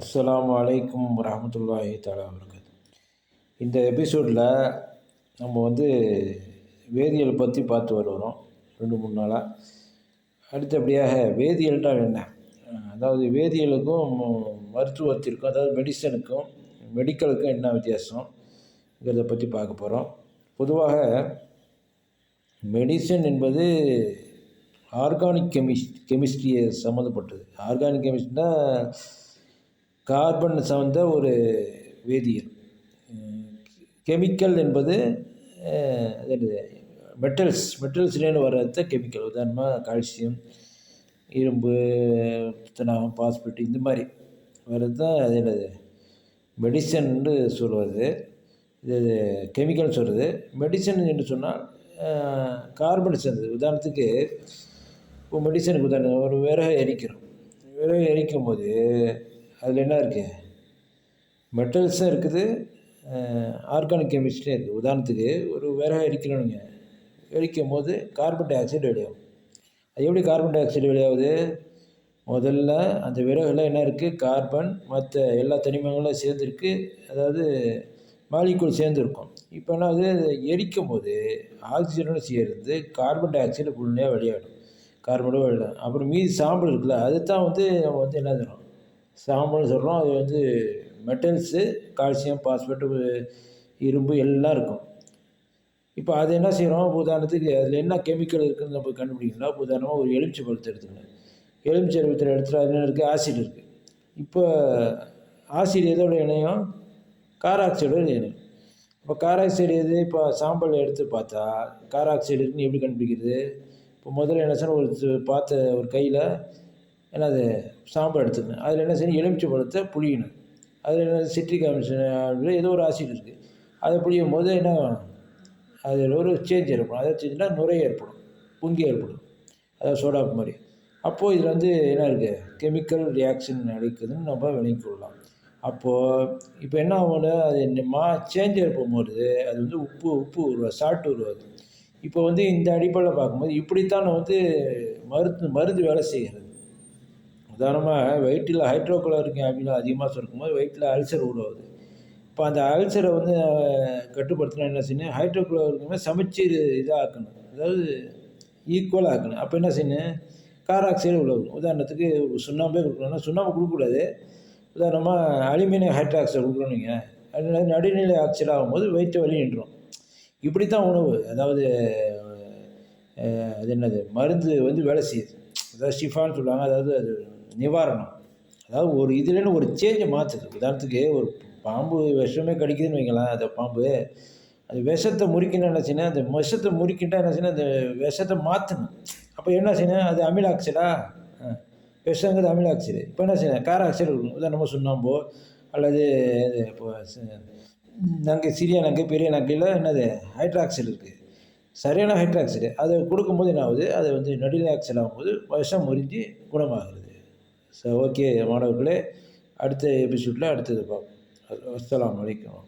அஸ்லாம் வலைக்கும் வரஹமத்துல்லாஹி தாலா வபரகாத்து இந்த எபிசோடில் நம்ம வந்து வேதியியல் பற்றி பார்த்து வருகிறோம் ரெண்டு மூணு நாளாக அடுத்தபடியாக வேதியியல்னால் என்ன? அதாவது வேதியியலுக்கும் மருத்துவத்திற்கும் அதாவது மெடிசனுக்கும் மெடிக்கலுக்கும் என்ன வித்தியாசம்ங்கிறத பற்றி பார்க்க போகிறோம். பொதுவாக மெடிசன் என்பது ஆர்கானிக் கெமிஸ்ட் கெமிஸ்ட்ரியை சம்மந்தப்பட்டது. ஆர்கானிக் கெமிஸ்ட்னால் கார்பன் சார்ந்த ஒரு வேதியியல். கெமிக்கல் என்பது அது மெட்டல்ஸ் மெட்டல்ஸ்லேருந்து வர்றது கெமிக்கல். உதாரணமாக கால்சியம் இரும்பு துத்தநாகம் பாஸ்பேட் இந்த மாதிரி வர்றது தான் அது என்னது மெடிசன்னு சொல்வது. இது கெமிக்கல் சொல்கிறது மெடிசன் என்று சொன்னால் கார்பன் சேர்ந்தது. உதாரணத்துக்கு இப்போ மெடிசனுக்கு உதாரணம் ஒரு விறகு எரிக்கிறோம். விறகு எரிக்கும் போது அதில் என்ன இருக்குது. மெட்டல்ஸும் இருக்குது ஆர்கானிக் கெமிஸ்ட்ரியும் இருக்குது உதாரணத்துக்கு ஒரு விறகு எரிக்கணுங்க எரிக்கும் போது கார்பன் டை ஆக்சைடு வெளியாகும். அது எப்படி கார்பன் டை ஆக்சைடு வெளியாகுது? முதல்ல அந்த விறகுல என்ன இருக்குது கார்பன் மற்ற எல்லா தனிமங்களும் சேர்ந்துருக்கு. அதாவது மாலிக்கூல் சேர்ந்துருக்கும். இப்போ என்ன அது எரிக்கும் போது ஆக்சிஜனோட சேர்ந்து கார்பன் டை ஆக்சைடு ஃபுல்லாக வெளியாகிடும் கார்பனோட வெளியிடும் அப்புறம் மீதி சாம்பல் இருக்குல்ல அது தான் வந்து நம்ம வந்து என்ன தரும் சாம்பல்னு சொல்கிறோம் அது வந்து மெட்டல்ஸு கால்சியம் பாஸ்பேட்டு இரும்பு எல்லாம் இருக்கும். இப்போ அது என்ன செய்கிறோம் உதாரணத்துக்கு அதில் என்ன கெமிக்கல் இருக்குதுன்னு நம்ம கண்டுபிடிக்கலாம் உதாரணமாக ஒரு எலுமிச்சை பழத்தை எடுத்துக்கணும் எலுமிச்சை பழத்தில் எடுத்துகிட்டு அதில் இருக்குது ஆசிட் இருக்குது இப்போ ஆசிட் எதோட இணையும்? காராக்சைடோட இணையம். இப்போ காராக்சைடு எது? இப்போ சாம்பல் எடுத்து பார்த்தா காராக்சைடு இருக்குன்னு எப்படி கண்டுபிடிக்கிறது? இப்போ முதல்ல என்ன சொன்னால் ஒரு பார்த்த ஒரு கையில் என்னது சாம்பல் எடுத்துக்கணும் அதில் என்ன செய்யணும்? எலுமிச்சை பழத்தை புளியணும் அதில் என்ன சிட்ரிக் அமிஷன் ஏதோ ஒரு ஆசிட் இருக்குது அதை புளியும் போது என்ன அதில் ஒரு சேஞ்ச் ஏற்படும். அதை செஞ்சுன்னா நுரை ஏற்படும். புங்கி ஏற்படும். அதாவது சோடாப்பு மாதிரி. அப்போது இதில் வந்து என்ன இருக்குது கெமிக்கல் ரியாக்ஷன் நடக்குதுன்னு நம்ம விளங்கி கொள்ளலாம். அப்போது இப்போ என்ன ஆகும்னா அது மா சேஞ்ச் ஏற்படும்போது அது வந்து உப்பு உப்பு உருவாது சால்ட் உருவாது இப்போ வந்து இந்த அடிப்படையில் பார்க்கும்போது இப்படித்தான் வந்து மருந்து மருந்து வேலை செய்கிறது. உதாரணமாக வயிற்றில் ஹைட்ரோகுளோரிக் அமிலம் அதிகமாக சுருக்கும்போது வயிற்றில் அல்சர் உருவாகுது இப்போ அந்த அல்சரை வந்து கட்டுப்படுத்தினா என்ன செய்யணும்? ஹைட்ரோகுளோரிக் சமச்சீர் இதாக ஆக்கணும் அதாவது ஈக்குவலாக ஆக்கணும். அப்போ என்ன செய்யணும்? காராக்சைடு உழவும் உதாரணத்துக்கு சுண்ணாம்பே கொடுக்கணும்னா சுண்ணாம்பு கொடுக்கக்கூடாது. உதாரணமாக அலுமினியம் ஹைட்ராக்சைடு கொடுக்கணுங்க அது நடுநிலை ஆக்சைடு ஆகும்போது வயிற்று வலி நின்றோம் இப்படி தான் உணவு. அதாவது அது என்னது? மருந்து வந்து வேலை செய்யுது. அதாவது ஷிஃபான்னு சொல்லுவாங்க. அதாவது அது நிவாரணம். அதாவது ஒரு இதுலன்னு ஒரு சேஞ்சை மாற்றுது உதாரணத்துக்கு ஒரு பாம்பு விஷமே கடிக்குதுன்னு வைங்களேன் அந்த பாம்பு. அது விஷத்தை முறிக்கணும் என்ன செய்யணும்? அந்த விஷத்தை முறிக்கிட்டா என்ன செய்யணும்? அந்த விஷத்தை மாற்றணும் அப்போ என்ன செய்யணும்? அது அமிலாக்சைடா விஷங்கிறது அமிலாக்சைடு இப்போ என்ன செய்யணும்? கார ஆக்சைடு இருக்கணும். உதாரணமாக சுண்ணாம்போ அல்லது இப்போ நங்கை சிறிய நங்கை பெரிய நங்கையில் என்னது? ஹைட்ராக்சைடு இருக்குது சரியான ஹைட்ராக்சைடு அதை கொடுக்கும்போது என்ன ஆகுது? அது வந்து நடுநிலை ஆக்சைடு ஆகும்போது விஷம் முறிஞ்சு குணமாகிறது ஸோ ஓகே மாணவர்களே அடுத்த எபிசோடில் அடுத்தது பார்ப்போம். அஸ்லாம் வலைக்கம்